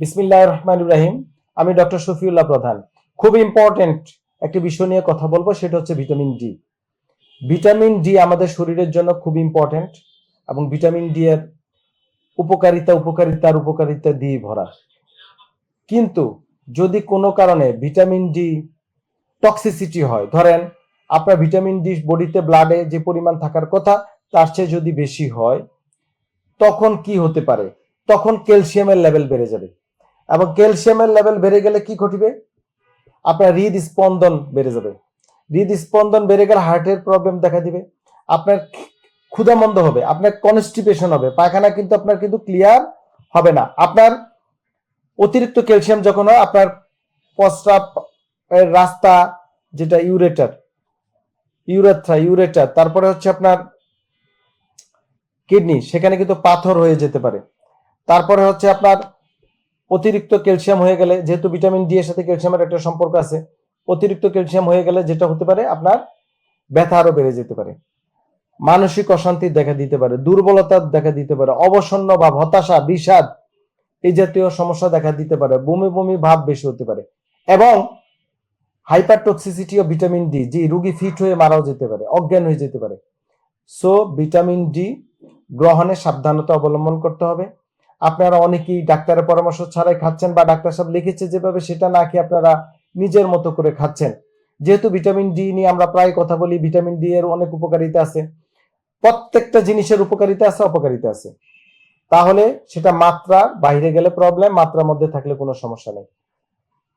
বিসমিল্লাহ রহমান ইব্রাহিম আমি ডক্টর শফিউল্লাহ প্রধান। খুব ইম্পর্টেন্ট একটি বিষয় নিয়ে কথা বলব, সেটা হচ্ছে ভিটামিন ডি ভিটামিন ডি আমাদের শরীরের জন্য খুব ইম্পর্টেন্ট এবং ভিটামিন ডি এর উপকারিতা, উপকারিতার উপকারিতা দিয়ে ভরা। কিন্তু যদি কোনো কারণে ভিটামিন ডি টক্সিসিটি হয়, ধরেন আপনার ভিটামিন ডি বডিতে ব্লাডে যে পরিমাণ থাকার কথা, তার চেয়ে যদি বেশি হয়, তখন কি হতে পারে? তখন ক্যালসিয়ামের লেভেল বেড়ে যাবে। এবং ক্যালসিয়ামের লেভেল বেড়ে গেলে কি ঘটবে? আপনার হৃদ স্পন্দন বেড়ে যাবে। হৃদ স্পন্দন বেড়ে গেলে হার্টের প্রবলেম দেখা দিবে। আপনার ক্ষুধামন্দ হবে, আপনার কনস্টিপেশন হবে, পায়খানা কিন্তু আপনার কিন্তু ক্লিয়ার হবে না। আপনার অতিরিক্ত ক্যালসিয়াম যখন হয়, আপনার প্রস্রাব রাস্তা যেটা ইউরেটার ইউরেথ্রা ইউরেটার তারপরে হচ্ছে আপনার কিডনি সেখানে কিন্তু পাথর হয়ে যেতে পারে। তারপরে হচ্ছে আপনার অতিরিক্ত ক্যালসিয়াম হয়ে গেলে, যেহেতু ভিটামিন ডি এর সাথে ক্যালসিয়ামের একটা সম্পর্ক আছে, অতিরিক্ত ক্যালসিয়াম হয়ে গেলে যেটা হতে পারে আপনার ব্যথা আরও বেড়ে যেতে পারে। মানসিক অশান্তি দেখা দিতে পারে, দুর্বলতা দেখা দিতে পারে, অবসন্ন ভাব হতাশা, বিষাদ এই জাতীয় সমস্যা দেখা দিতে পারে, বমি বমি ভাব বেশি হতে পারে এবং হাইপার টক্সিসিটি ও ভিটামিন ডি, জি, রুগী ফিট হয়ে মারাও যেতে পারে, অজ্ঞান হয়ে যেতে পারে। সো ভিটামিন ডি গ্রহণে সাবধানতা অবলম্বন করতে হবে। আপনারা অনেকেই ডাক্তারের পরামর্শ ছাড়াই খাচ্ছেন বা ডাক্তার সাহেব লিখেছে যেভাবে, সেটা না খেয়ে আপনারা নিজের মতো করে খাচ্ছেন। যেহেতু ভিটামিন ডি নিয়ে আমরা প্রায় কথা বলি, ভিটামিন ডি এর অনেক উপকারিতা আছে। প্রত্যেকটা জিনিসের উপকারিতা আছে, অপকারিতা আছে। তাহলে সেটা মাত্রা, বাইরে গেলে প্রবলেম মাত্রার মধ্যে থাকলে কোনো সমস্যা নেই।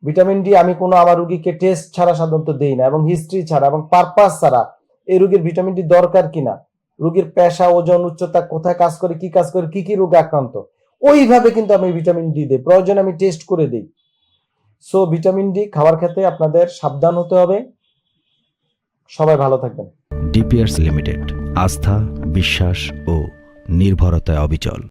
ভিটামিন ডি আমি কোনো আমার রুগীকে টেস্ট ছাড়া সাধারণত দেই না এবং হিস্ট্রি ছাড়া এবং পারপাস ছাড়া। এই রুগীর ভিটামিন ডি দরকার কিনা? রুগীর পেশা, ওজন, উচ্চতা, কোথায় কাজ করে, কি কাজ করে, কি কি রোগে আক্রান্ত? ওইভাবে কিন্তু আমি ভিটামিন ডি দিই। প্রয়োজন আমি টেস্ট করে দিই। সো ভিটামিন ডি খাওয়ার ক্ষেত্রে আপনাদের সাবধান হতে হবে। সবাই ভালো থাকবেন। ডিপিআরস লিমিটেড আস্থা, বিশ্বাস ও নির্ভরতায় অবিচল।